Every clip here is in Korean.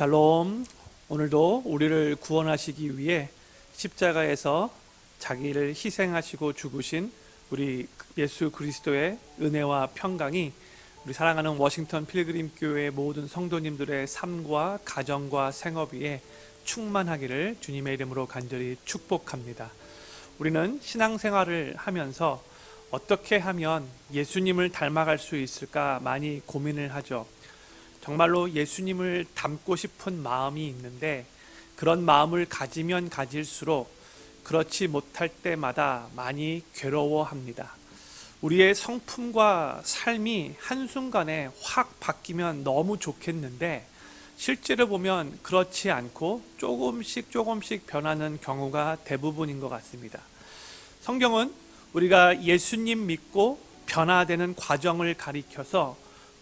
샬롬. 오늘도 우리를 구원하시기 위해 십자가에서 자기를 희생하시고 죽으신 우리 예수 그리스도의 은혜와 평강이 우리 사랑하는 워싱턴 필그림 교회 모든 성도님들의 삶과 가정과 생업 위에 충만하기를 주님의 이름으로 간절히 축복합니다. 우리는 신앙생활을 하면서 어떻게 하면 예수님을 닮아갈 수 있을까 많이 고민을 하죠. 정말로 예수님을 닮고 싶은 마음이 있는데 그런 마음을 가지면 가질수록 그렇지 못할 때마다 많이 괴로워합니다. 우리의 성품과 삶이 한순간에 확 바뀌면 너무 좋겠는데 실제로 보면 그렇지 않고 조금씩 조금씩 변하는 경우가 대부분인 것 같습니다. 성경은 우리가 예수님 믿고 변화되는 과정을 가리켜서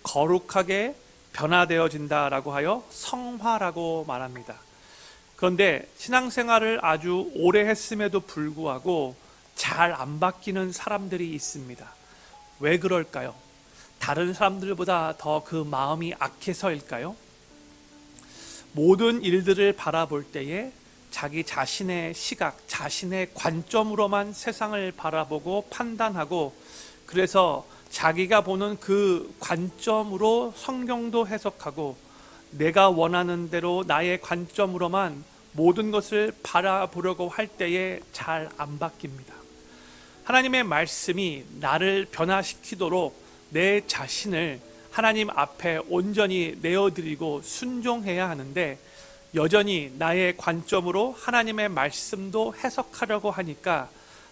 거룩하게 변화되어진다라고 하여 성화라고 말합니다. 그런데 신앙생활을 아주 오래 했음에도 불구하고 잘 안 바뀌는 사람들이 있습니다. 왜 그럴까요? 다른 사람들보다 더 그 마음이 악해서일까요? 모든 일들을 바라볼 때에 자기 자신의 시각, 자신의 관점으로만 세상을 바라보고 판단하고 그래서 자기가 보는 그 관점으로 성경도 해석하고 내가 원하는 대로 나의 관점으로만 모든 것을 바라보려고 할 때에 잘 안 바뀝니다. 하나님의 말씀이 나를 변화시키도록 내 자신을 하나님 앞에 온전히 내어드리고 순종해야 하는데 여전히 나의 관점으로 하나님의 말씀도 해석하려고 하니까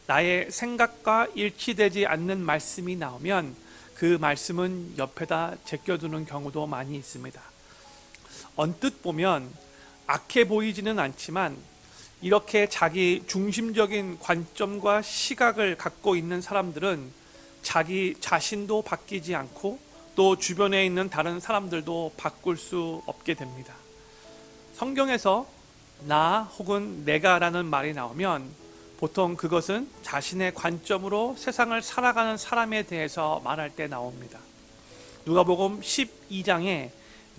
나의 생각과 일치되지 않는 말씀이 나오면 그 말씀은 옆에다 제껴두는 경우도 많이 있습니다. 언뜻 보면 악해 보이지는 않지만 이렇게 자기 중심적인 관점과 시각을 갖고 있는 사람들은 자기 자신도 바뀌지 않고 또 주변에 있는 다른 사람들도 바꿀 수 없게 됩니다. 성경에서 나 혹은 내가라는 말이 나오면 보통 그것은 자신의 관점으로 세상을 살아가는 사람에 대해서 말할 때 나옵니다. 누가복음 12장에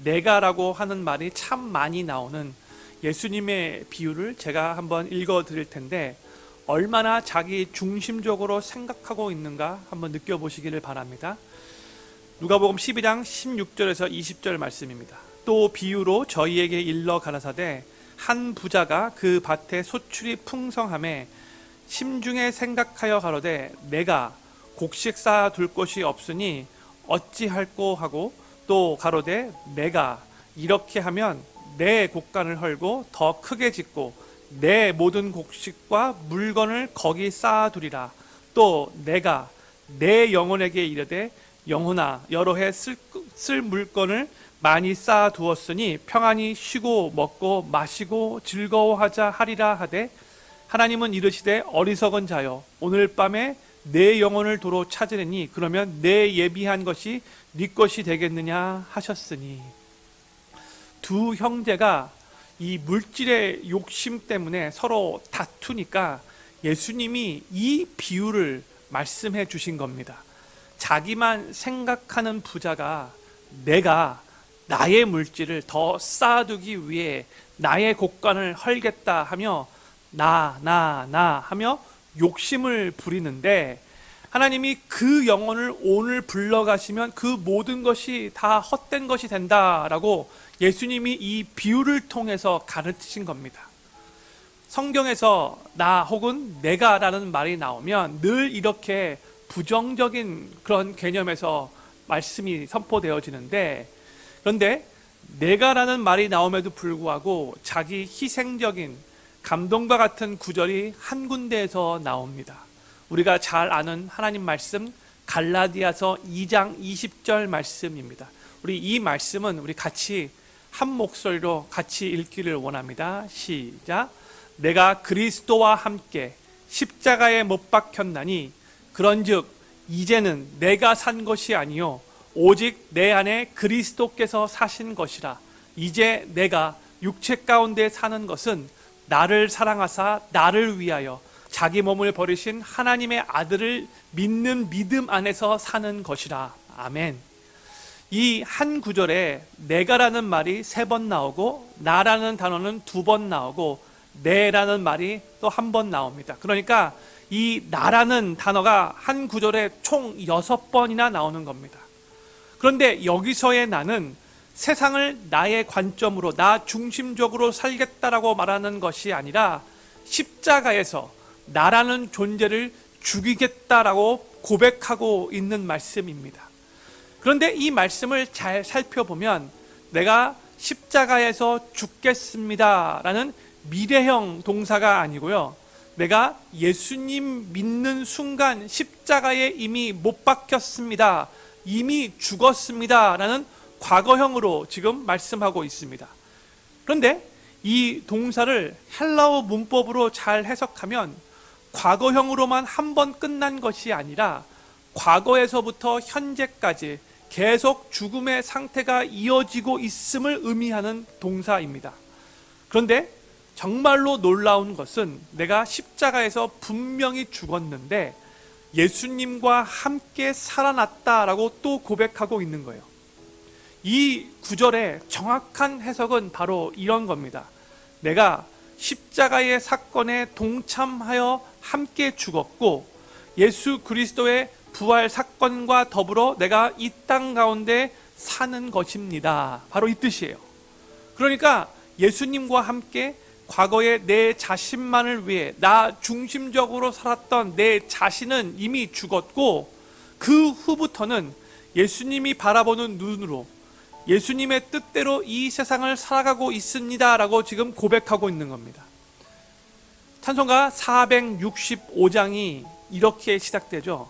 내가라고 하는 말이 참 많이 나오는 예수님의 비유를 제가 한번 읽어 드릴 텐데 얼마나 자기 중심적으로 생각하고 있는가 한번 느껴보시기를 바랍니다. 누가복음 12장 16절에서 20절 말씀입니다. 또 비유로 저희에게 일러 가라사대 한 부자가 그 밭에 소출이 풍성함에 심중에 생각하여 가로되 내가 곡식 쌓아 둘 곳이 없으니 어찌할꼬 하고 또 가로되 내가 이렇게 하면 내 곡간을 헐고 더 크게 짓고 내 모든 곡식과 물건을 거기 쌓아 두리라. 또 내가 내 영혼에게 이르되 영혼아 여러 해쓸 물건을 많이 쌓아 두었으니 평안히 쉬고 먹고 마시고 즐거워하자 하리라 하되 하나님은 이르시되 어리석은 자여 오늘 밤에 내 영혼을 도로 찾으려니 그러면 내 예비한 것이 네 것이 되겠느냐 하셨으니 두 형제가 이 물질의 욕심 때문에 서로 다투니까 예수님이 이 비유를 말씀해 주신 겁니다. 자기만 생각하는 부자가 내가 나의 물질을 더 쌓아두기 위해 나의 곡간을 헐겠다 하며 나, 나, 나 하며 욕심을 부리는데 하나님이 그 영혼을 오늘 불러가시면 그 모든 것이 다 헛된 것이 된다라고 예수님이 이 비유를 통해서 가르치신 겁니다. 성경에서 나 혹은 내가 라는 말이 나오면 늘 이렇게 부정적인 그런 개념에서 말씀이 선포되어지는데 그런데 내가라는 말이 나옴에도 불구하고 자기 희생적인 감동과 같은 구절이 한 군데에서 나옵니다. 우리가 잘 아는 하나님 말씀 갈라디아서 2장 20절 말씀입니다. 우리 이 말씀은 우리 같이 한 목소리로 같이 읽기를 원합니다. 시작. 내가 그리스도와 함께 십자가에 못 박혔나니 그런즉 이제는 내가 산 것이 아니요 오직 내 안에 그리스도께서 사신 것이라 이제 내가 육체 가운데 사는 것은 나를 사랑하사 나를 위하여 자기 몸을 버리신 하나님의 아들을 믿는 믿음 안에서 사는 것이라 아멘. 이 한 구절에 내가라는 말이 세 번 나오고 나라는 단어는 두 번 나오고 내라는 말이 또 한 번 나옵니다. 그러니까 이 나라는 단어가 한 구절에 총 여섯 번이나 나오는 겁니다. 그런데 여기서의 나는 세상을 나의 관점으로 나 중심적으로 살겠다라고 말하는 것이 아니라 십자가에서 나라는 존재를 죽이겠다라고 고백하고 있는 말씀입니다. 그런데 이 말씀을 잘 살펴보면 내가 십자가에서 죽겠습니다라는 미래형 동사가 아니고요. 내가 예수님 믿는 순간 십자가에 이미 못 박혔습니다. 이미 죽었습니다라는 과거형으로 지금 말씀하고 있습니다. 그런데 이 동사를 헬라어 문법으로 잘 해석하면 과거형으로만 한 번 끝난 것이 아니라 과거에서부터 현재까지 계속 죽음의 상태가 이어지고 있음을 의미하는 동사입니다. 그런데 정말로 놀라운 것은 내가 십자가에서 분명히 죽었는데 예수님과 함께 살아났다라고 또 고백하고 있는 거예요. 이 구절의 정확한 해석은 바로 이런 겁니다. 내가 십자가의 사건에 동참하여 함께 죽었고 예수 그리스도의 부활 사건과 더불어 내가 이 땅 가운데 사는 것입니다. 바로 이 뜻이에요. 그러니까 예수님과 함께 과거에 내 자신만을 위해 나 중심적으로 살았던 내 자신은 이미 죽었고 그 후부터는 예수님이 바라보는 눈으로 예수님의 뜻대로 이 세상을 살아가고 있습니다라고 지금 고백하고 있는 겁니다. 찬송가 465장이 이렇게 시작되죠.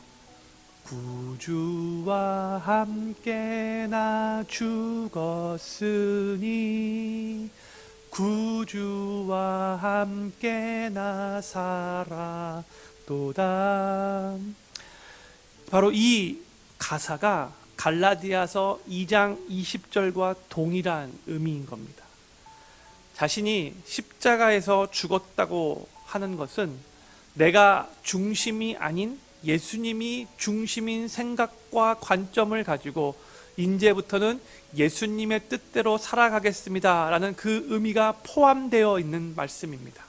구주와 함께 나 죽었으니 구주와 함께 나 살아도다. 바로 이 가사가 갈라디아서 2장 20절과 동일한 의미인 겁니다. 자신이 십자가에서 죽었다고 하는 것은 내가 중심이 아닌 예수님이 중심인 생각과 관점을 가지고 이제부터는 예수님의 뜻대로 살아가겠습니다 라는 그 의미가 포함되어 있는 말씀입니다.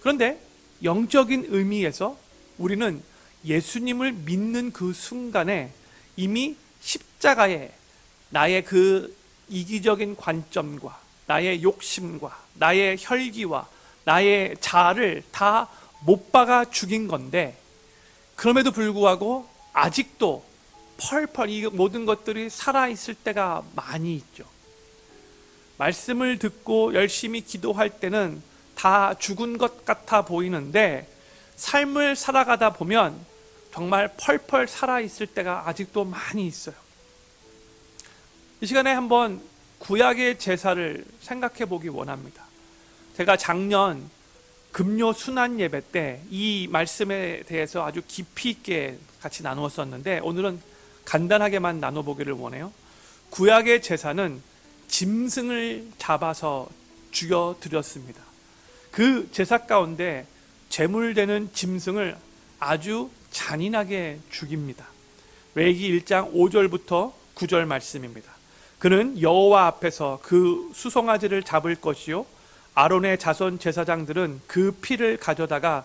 그런데 영적인 의미에서 우리는 예수님을 믿는 그 순간에 이미 십자가에 나의 그 이기적인 관점과 나의 욕심과 나의 혈기와 나의 자아를 다 못 박아 죽인 건데 그럼에도 불구하고 아직도 펄펄 이 모든 것들이 살아 있을 때가 많이 있죠. 말씀을 듣고 열심히 기도할 때는 다 죽은 것 같아 보이는데 삶을 살아가다 보면 정말 펄펄 살아있을 때가 아직도 많이 있어요. 이 시간에 한번 구약의 제사를 생각해 보기 원합니다. 제가 작년 금요 순환 예배 때 이 말씀에 대해서 아주 깊이 있게 같이 나누었었는데 오늘은 간단하게만 나눠보기를 원해요. 구약의 제사는 짐승을 잡아서 죽여 드렸습니다. 그 제사 가운데 제물되는 짐승을 아주 잔인하게 죽입니다. 레기 1장 5절부터 9절 말씀입니다. 그는 여호와 앞에서 그 수송아지를 잡을 것이요 아론의 자손 제사장들은 그 피를 가져다가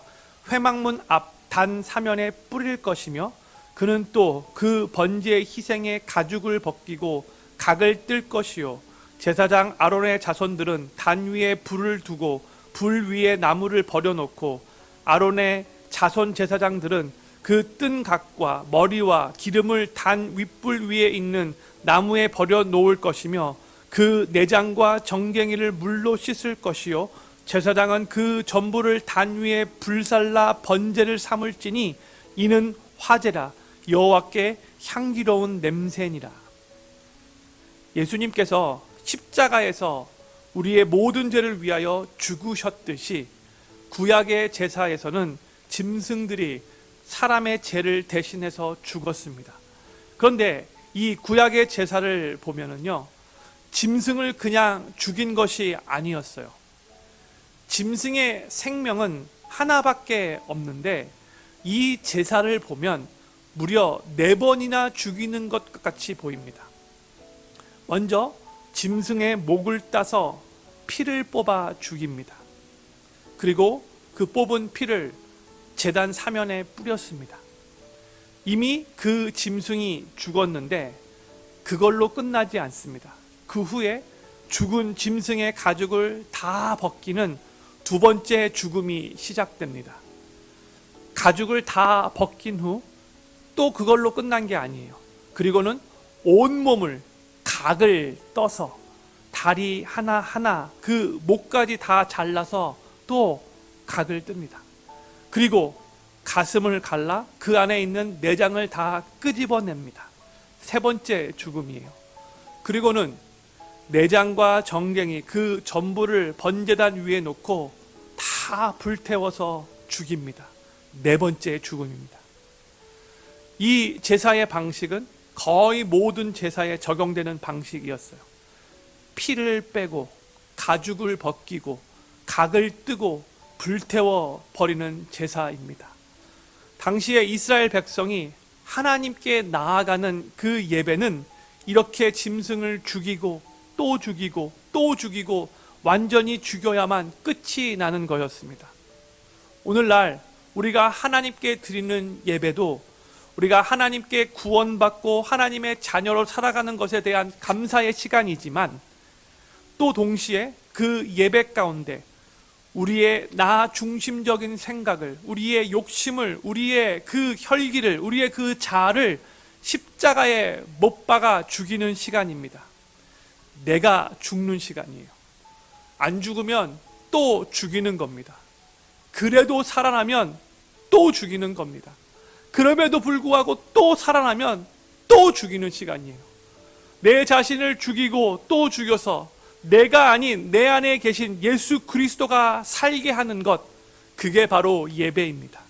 회막문 앞 단 사면에 뿌릴 것이며 그는 또 그 번제의 희생의 가죽을 벗기고 각을 뜰 것이요 제사장 아론의 자손들은 단 위에 불을 두고 불 위에 나무를 버려놓고 아론의 자손 제사장들은 그 뜬 각과 머리와 기름을 단 윗불 위에 있는 나무에 버려 놓을 것이며 그 내장과 정갱이를 물로 씻을 것이요 제사장은 그 전부를 단 위에 불살라 번제를 삼을지니 이는 화제라 여호와께 향기로운 냄새니라. 예수님께서 십자가에서 우리의 모든 죄를 위하여 죽으셨듯이 구약의 제사에서는 짐승들이 사람의 죄를 대신해서 죽었습니다. 그런데 이 구약의 제사를 보면은요, 짐승을 그냥 죽인 것이 아니었어요. 짐승의 생명은 하나밖에 없는데 이 제사를 보면 무려 네 번이나 죽이는 것 같이 보입니다. 먼저 짐승의 목을 따서 피를 뽑아 죽입니다. 그리고 그 뽑은 피를 재단 사면에 뿌렸습니다. 이미 그 짐승이 죽었는데 그걸로 끝나지 않습니다. 그 후에 죽은 짐승의 가죽을 다 벗기는 두 번째 죽음이 시작됩니다. 가죽을 다 벗긴 후 또 그걸로 끝난 게 아니에요. 그리고는 온몸을 각을 떠서 다리 하나하나 그 목까지 다 잘라서 또 각을 뜹니다. 그리고 가슴을 갈라 그 안에 있는 내장을 다 끄집어냅니다. 세 번째 죽음이에요. 그리고는 내장과 정갱이 그 전부를 번제단 위에 놓고 다 불태워서 죽입니다. 네 번째 죽음입니다. 이 제사의 방식은 거의 모든 제사에 적용되는 방식이었어요. 피를 빼고 가죽을 벗기고 각을 뜨고 불태워 버리는 제사입니다. 당시에 이스라엘 백성이 하나님께 나아가는 그 예배는 이렇게 짐승을 죽이고 또 죽이고 또 죽이고 완전히 죽여야만 끝이 나는 거였습니다. 오늘날 우리가 하나님께 드리는 예배도 우리가 하나님께 구원받고 하나님의 자녀로 살아가는 것에 대한 감사의 시간이지만 또 동시에 그 예배 가운데 우리의 나 중심적인 생각을, 우리의 욕심을, 우리의 그 혈기를, 우리의 그 자아를 십자가에 못 박아 죽이는 시간입니다. 내가 죽는 시간이에요. 안 죽으면 또 죽이는 겁니다. 그래도 살아나면 또 죽이는 겁니다. 그럼에도 불구하고 또 살아나면 또 죽이는 시간이에요. 내 자신을 죽이고 또 죽여서 내가 아닌 내 안에 계신 예수 그리스도가 살게 하는 것, 그게 바로 예배입니다.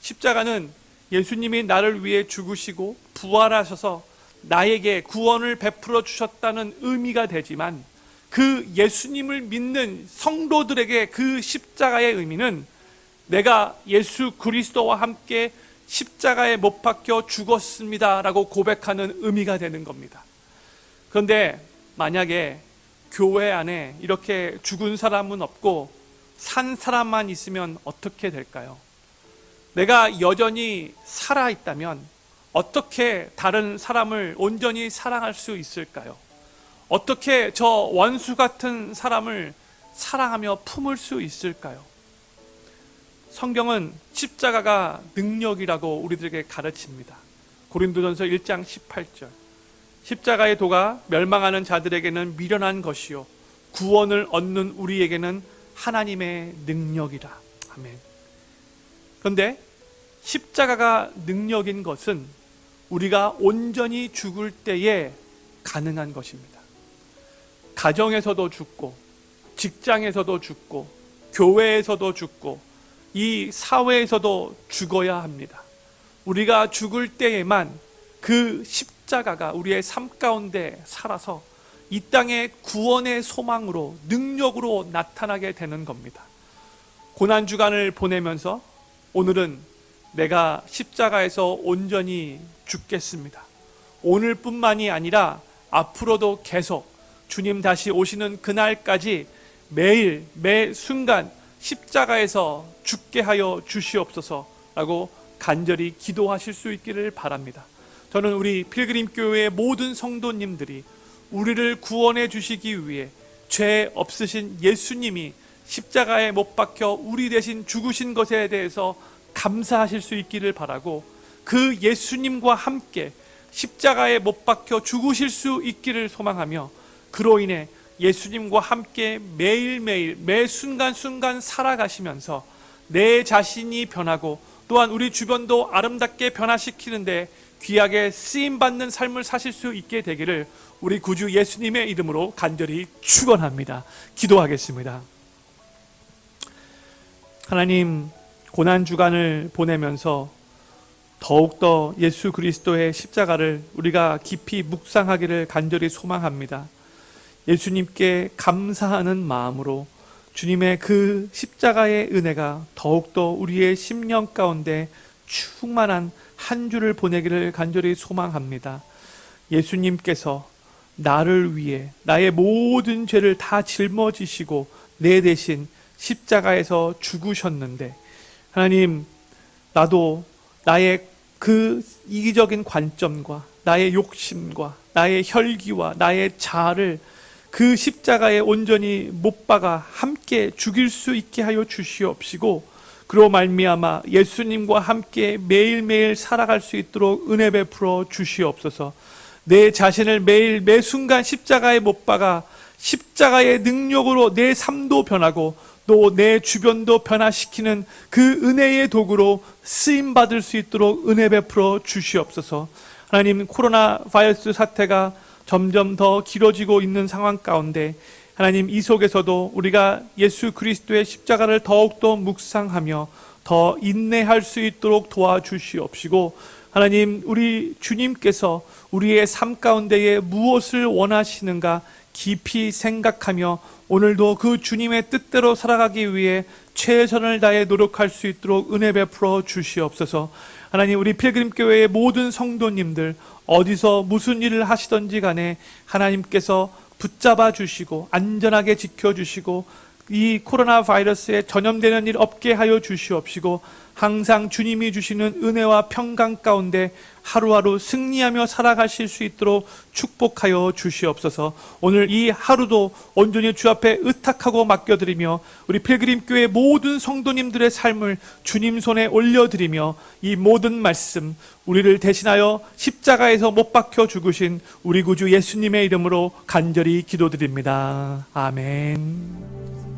십자가는 예수님이 나를 위해 죽으시고 부활하셔서 나에게 구원을 베풀어 주셨다는 의미가 되지만 그 예수님을 믿는 성도들에게 그 십자가의 의미는 내가 예수 그리스도와 함께 십자가에 못 박혀 죽었습니다라고 고백하는 의미가 되는 겁니다. 그런데 만약에 교회 안에 이렇게 죽은 사람은 없고 산 사람만 있으면 어떻게 될까요? 내가 여전히 살아 있다면 어떻게 다른 사람을 온전히 사랑할 수 있을까요? 어떻게 저 원수 같은 사람을 사랑하며 품을 수 있을까요? 성경은 십자가가 능력이라고 우리들에게 가르칩니다. 고린도전서 1장 18절. 십자가의 도가 멸망하는 자들에게는 미련한 것이요 구원을 얻는 우리에게는 하나님의 능력이라. 아멘. 그런데 십자가가 능력인 것은 우리가 온전히 죽을 때에 가능한 것입니다. 가정에서도 죽고 직장에서도 죽고 교회에서도 죽고 이 사회에서도 죽어야 합니다. 우리가 죽을 때에만 그 십자가 가 우리의 삶 가운데 살아서 이 땅의 구원의 소망으로 능력으로 나타나게 되는 겁니다. 고난 주간을 보내면서 오늘은 내가 십자가에서 온전히 죽겠습니다. 오늘뿐만이 아니라 앞으로도 계속 주님 다시 오시는 그날까지 매일 매 순간 십자가에서 죽게 하여 주시옵소서라고 간절히 기도하실 수 있기를 바랍니다. 저는 우리 필그림 교회의 모든 성도님들이 우리를 구원해 주시기 위해 죄 없으신 예수님이 십자가에 못 박혀 우리 대신 죽으신 것에 대해서 감사하실 수 있기를 바라고 그 예수님과 함께 십자가에 못 박혀 죽으실 수 있기를 소망하며 그로 인해 예수님과 함께 매일매일 매 순간순간 살아가시면서 내 자신이 변하고 또한 우리 주변도 아름답게 변화시키는데 귀하게 쓰임 받는 삶을 사실 수 있게 되기를 우리 구주 예수님의 이름으로 간절히 축원합니다. 기도하겠습니다. 하나님 고난 주간을 보내면서 더욱더 예수 그리스도의 십자가를 우리가 깊이 묵상하기를 간절히 소망합니다. 예수님께 감사하는 마음으로 주님의 그 십자가의 은혜가 더욱더 우리의 심령 가운데 충만한 한 주를 보내기를 간절히 소망합니다. 예수님께서 나를 위해 나의 모든 죄를 다 짊어지시고 내 대신 십자가에서 죽으셨는데 하나님 나도 나의 그 이기적인 관점과 나의 욕심과 나의 혈기와 나의 자아를 그 십자가에 온전히 못 박아 함께 죽일 수 있게 하여 주시옵시고 그로 말미암아 예수님과 함께 매일매일 살아갈 수 있도록 은혜 베풀어 주시옵소서. 내 자신을 매일 매 순간 십자가에 못 박아 십자가의 능력으로 내 삶도 변하고 또 내 주변도 변화시키는 그 은혜의 도구로 쓰임 받을 수 있도록 은혜 베풀어 주시옵소서. 하나님 코로나 바이러스 사태가 점점 더 길어지고 있는 상황 가운데 하나님 이 속에서도 우리가 예수 그리스도의 십자가를 더욱더 묵상하며 더 인내할 수 있도록 도와주시옵시고 하나님 우리 주님께서 우리의 삶 가운데에 무엇을 원하시는가 깊이 생각하며 오늘도 그 주님의 뜻대로 살아가기 위해 최선을 다해 노력할 수 있도록 은혜 베풀어 주시옵소서. 하나님 우리 필그림 교회의 모든 성도님들 어디서 무슨 일을 하시던지 간에 하나님께서 붙잡아 주시고 안전하게 지켜 주시고 이 코로나 바이러스에 전염되는 일 없게 하여 주시옵시고 항상 주님이 주시는 은혜와 평강 가운데 하루하루 승리하며 살아가실 수 있도록 축복하여 주시옵소서. 오늘 이 하루도 온전히 주 앞에 의탁하고 맡겨드리며 우리 필그림 교회 모든 성도님들의 삶을 주님 손에 올려드리며 이 모든 말씀 우리를 대신하여 십자가에서 못 박혀 죽으신 우리 구주 예수님의 이름으로 간절히 기도드립니다. 아멘.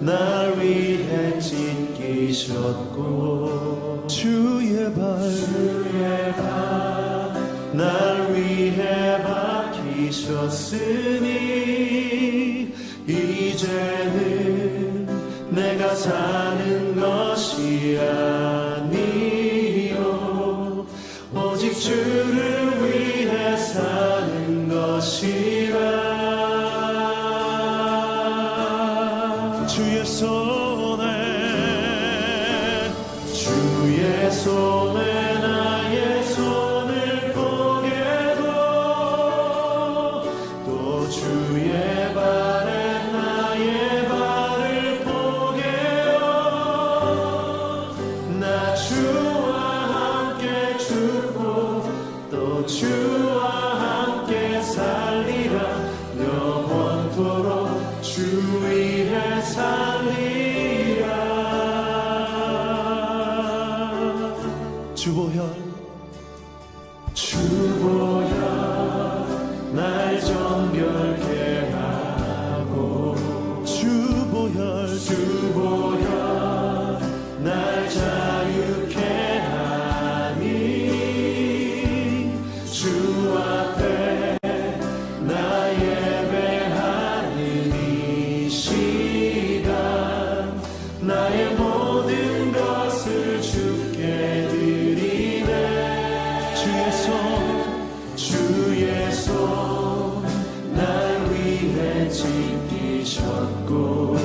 날 위해 찢기셨고 주의 발 주의 발날 위해 박히셨으니 이제는 내가 사는 것이 아니요. 오직 주를 go.